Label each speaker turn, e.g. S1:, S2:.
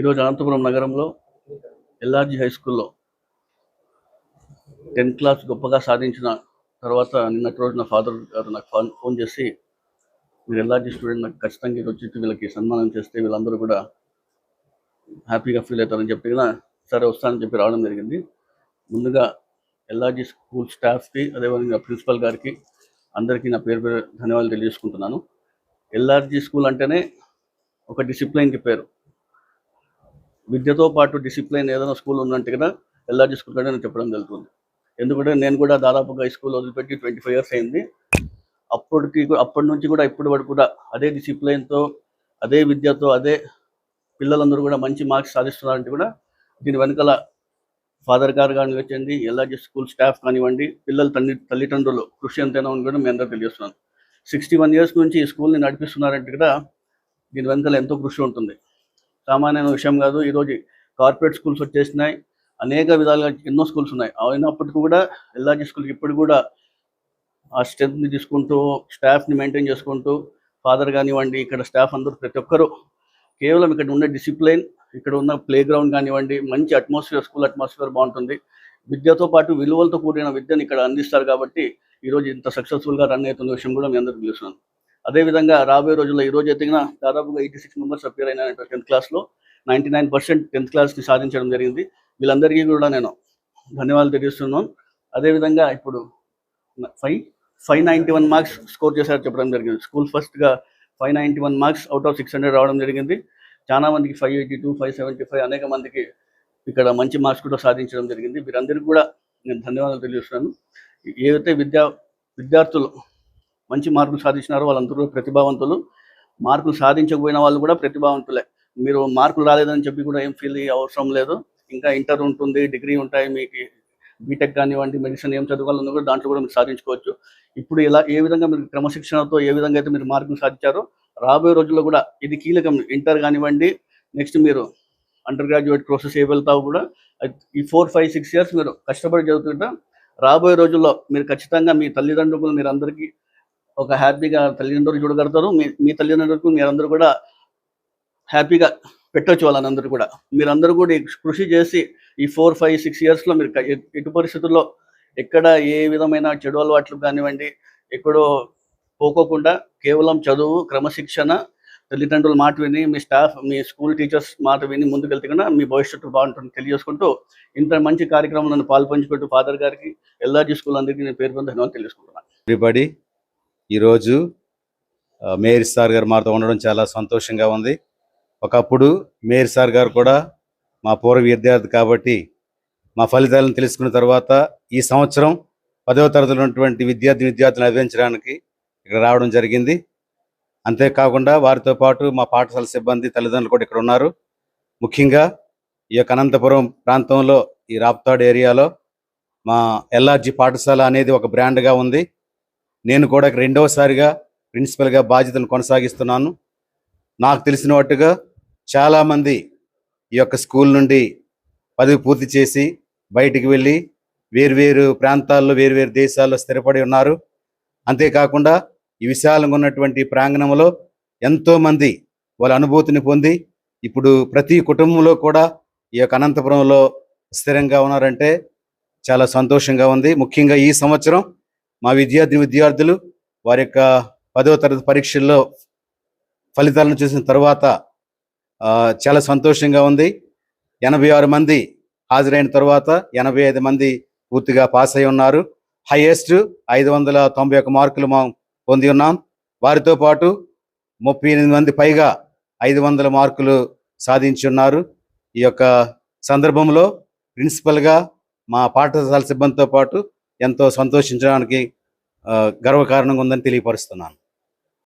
S1: ఈరోజు అనంతపురం నగరంలో LRG high స్కూల్లో టెన్త్ క్లాస్ గొప్పగా సాధించిన తర్వాత నిన్నటి రోజు నా ఫాదర్ గారు నాకు ఫోన్ ఫోన్ చేసి మీరు ఎల్ఆర్జి స్టూడెంట్ నాకు ఖచ్చితంగా వచ్చి వీళ్ళకి సన్మానం చేస్తే వీళ్ళందరూ కూడా హ్యాపీగా ఫీల్ అవుతారని చెప్పి కూడా సరే వస్తానని చెప్పి రావడం జరిగింది. ముందుగా ఎల్ఆర్జీ స్కూల్ స్టాఫ్కి అదేవిధంగా ప్రిన్సిపల్ గారికి అందరికీ నా పేరు పేరు ధన్యవాదాలు తెలియజేసుకుంటున్నాను. ఎల్ఆర్జీ స్కూల్ అంటేనే ఒక డిసిప్లైన్కి పేరు. విద్యతో పాటు డిసిప్లిన్ ఏదైనా స్కూల్ ఉందంటే కదా ఎల్ఆర్జి స్కూల్ కంటే నేను చెప్పడం జరుగుతుంది. ఎందుకంటే నేను కూడా దాదాపుగా ఈ స్కూల్ వదిలిపెట్టి ట్వంటీ ఫైవ్ ఇయర్స్ అయింది. అప్పటికి అప్పటి నుంచి కూడా ఇప్పటి వరకు కూడా అదే డిసిప్లైన్తో అదే విద్యతో అదే పిల్లలందరూ కూడా మంచి మార్క్స్ సాధిస్తున్నారంటే కూడా దీని వెనకాల ఫాదర్ గారు కానివ్వండి ఎల్ఆర్జి స్కూల్ స్టాఫ్ కానివ్వండి పిల్లల తల్లి తల్లిదండ్రులు కృషి ఎంతైనా ఉంది కూడా మీ అందరూ తెలియజేస్తున్నాను. సిక్స్టీ వన్ ఇయర్స్ నుంచి ఈ స్కూల్ని నడిపిస్తున్నారంటే కూడా దీని వెనకాల ఎంతో కృషి ఉంటుంది. సామాన్యమైన విషయం కాదు. ఈరోజు కార్పొరేట్ స్కూల్స్ వచ్చేసినాయి. అనేక విధాలుగా ఎన్నో స్కూల్స్ ఉన్నాయి. అయినప్పటికీ కూడా ఎల్ఆర్జీ స్కూల్కి ఇప్పుడు కూడా ఆ స్ట్రెంత్ని తీసుకుంటూ స్టాఫ్ని మెయింటైన్ చేసుకుంటూ ఫాదర్ కానివ్వండి ఇక్కడ స్టాఫ్ అందరూ ప్రతి ఒక్కరూ కేవలం ఇక్కడ ఉండే డిసిప్లైన్ ఇక్కడ ఉన్న ప్లే గ్రౌండ్ కానివ్వండి మంచి అట్మాస్ఫియర్ స్కూల్ అట్మాస్ఫియర్ బాగుంటుంది. విద్యతో పాటు విలువలతో కూడిన విద్యను ఇక్కడ అందిస్తారు కాబట్టి ఈరోజు ఇంత సక్సెస్ఫుల్గా రన్ అవుతున్న విషయం కూడా మీ అందరికీ తెలుస్తున్నాను అదేవిధంగా రాబోయే రోజుల్లో ఈ రోజు ఎదిగిన దాదాపుగా ఎయిటీ సిక్స్ మెంబర్స్ అపేర్ అయిన టెన్త్ క్లాస్లో నైంటీ నైన్ పర్సెంట్ టెన్త్ క్లాస్ని సాధించడం జరిగింది. వీళ్ళందరికీ కూడా నేను ధన్యవాదాలు తెలియజేస్తున్నాను. అదేవిధంగా ఇప్పుడు five five ninety one marks score చేశారు చెప్పడం జరిగింది. స్కూల్ ఫస్ట్గా five ninety one marks out of six hundred రావడం జరిగింది. చాలా మందికి five eighty two five seventy five అనేక మందికి ఇక్కడ మంచి మార్క్స్ కూడా సాధించడం జరిగింది. వీరందరికీ కూడా నేను ధన్యవాదాలు తెలియజేస్తున్నాను. ఏదైతే విద్యా విద్యార్థులు మంచి మార్కులు సాధించినారు వాళ్ళందరూ ప్రతిభావంతులు. మార్కులు సాధించకపోయిన వాళ్ళు కూడా ప్రతిభావంతులే. మీరు మార్కులు రాలేదని చెప్పి కూడా ఏం ఫీల్ అవసరం లేదు. ఇంకా ఇంటర్ ఉంటుంది డిగ్రీ ఉంటాయి మీకు బీటెక్ కానివ్వండి మెడిసిన్ ఏం చదవాలన్నా కూడా దాంట్లో కూడా మీరు సాధించుకోవచ్చు. ఇప్పుడు ఇలా ఏ విధంగా మీరు క్రమశిక్షణతో ఏ విధంగా అయితే మీరు మార్కులు సాధించారో రాబోయే రోజుల్లో కూడా ఇది కీలకం. ఇంటర్ కానివ్వండి నెక్స్ట్ మీరు అండర్ గ్రాడ్యుయేట్ ప్రాసెస్ ఏ వెళ్తావు కూడా ఈ ఫోర్ ఫైవ్ సిక్స్ ఇయర్స్ మీరు కష్టపడి చదువుతుంటే రాబోయే రోజుల్లో మీరు ఖచ్చితంగా మీ తల్లిదండ్రులు మీరు అందరికీ ఒక హ్యాపీగా తల్లిదండ్రులు చూడగలుగుతారు. మీ మీ తల్లిదండ్రులకు మీరందరూ కూడా హ్యాపీగా పెట్టొచ్చు వాళ్ళందరూ కూడా. మీరందరూ కూడా కృషి చేసి ఈ ఫోర్ ఫైవ్ సిక్స్ ఇయర్స్లో మీరు ఎటు పరిస్థితుల్లో ఎక్కడ ఏ విధమైన చెడు అలవాట్లు కానివ్వండి ఎక్కడో పోకోకుండా కేవలం చదువు క్రమశిక్షణ తల్లిదండ్రుల మాట విని మీ స్టాఫ్ మీ స్కూల్ టీచర్స్ మాట విని ముందుకెళ్తే కన్నా మీ భవిష్యత్తు బాగుంటుంది తెలియజేసుకుంటూ ఇంత మంచి కార్యక్రమంలో పాల్పంచుకుంటూ ఫాదర్ గారికి ఎల్ఆర్జీ స్కూల్ అందరికీ నేను పేరు పొంది ధన్యవాదాలు తెలియజేసుకుంటున్నాను.
S2: ఈరోజు మేయర్ సార్ గారు మాతో ఉండడం చాలా సంతోషంగా ఉంది. ఒకప్పుడు మేయర్ సార్ గారు కూడా మా పూర్వ విద్యార్థి కాబట్టి మా ఫలితాలను తెలుసుకున్న తర్వాత ఈ సంవత్సరం పదవ తరగతిలో ఉన్నటువంటి విద్యార్థి విద్యార్థులను అందించడానికి ఇక్కడ రావడం జరిగింది. అంతేకాకుండా వారితో పాటు మా పాఠశాల సిబ్బంది తల్లిదండ్రులు కూడా ఇక్కడ ఉన్నారు. ముఖ్యంగా ఈ యొక్క అనంతపురం ప్రాంతంలో ఈ రాప్తాడ్ ఏరియాలో మా ఎల్ఆర్జీ పాఠశాల అనేది ఒక బ్రాండ్గా ఉంది. నేను కూడా రెండవసారిగా ప్రిన్సిపల్గా బాధ్యతను కొనసాగిస్తున్నాను. నాకు తెలిసినట్టుగా చాలామంది ఈ యొక్క స్కూల్ నుండి పదవి పూర్తి చేసి బయటికి వెళ్ళి వేరువేరు ప్రాంతాల్లో వేరువేరు దేశాల్లో స్థిరపడి ఉన్నారు. అంతేకాకుండా ఈ విశాలంగా ఉన్నటువంటి ప్రాంగణంలో ఎంతోమంది వాళ్ళ అనుభూతిని పొంది ఇప్పుడు ప్రతి కుటుంబంలో కూడా ఈ యొక్క అనంతపురంలో స్థిరంగా ఉన్నారంటే చాలా సంతోషంగా ఉంది. ముఖ్యంగా ఈ సంవత్సరం మా విద్యార్థి విద్యార్థులు వారి యొక్క పదవ తరగతి పరీక్షల్లో ఫలితాలను చూసిన తర్వాత చాలా సంతోషంగా ఉంది. ఎనభై ఆరు మంది హాజరైన తర్వాత ఎనభై ఐదు మంది పూర్తిగా పాస్ అయి ఉన్నారు. హైయెస్ట్ ఐదు వందల తొంభై ఒక మార్కులు మనం పొంది ఉన్నాం. వారితో పాటు ముప్పై ఎనిమిది మంది పైగా ఐదు వందల మార్కులు సాధించి ఉన్నారు. ఈ యొక్క సందర్భంలో ప్రిన్సిపల్గా మా పాఠశాల సిబ్బందితో పాటు ఎంతో సంతోషించడానికి ఆ, గర్వకారణంగా ఉందని తెలియపరుస్తున్నాను.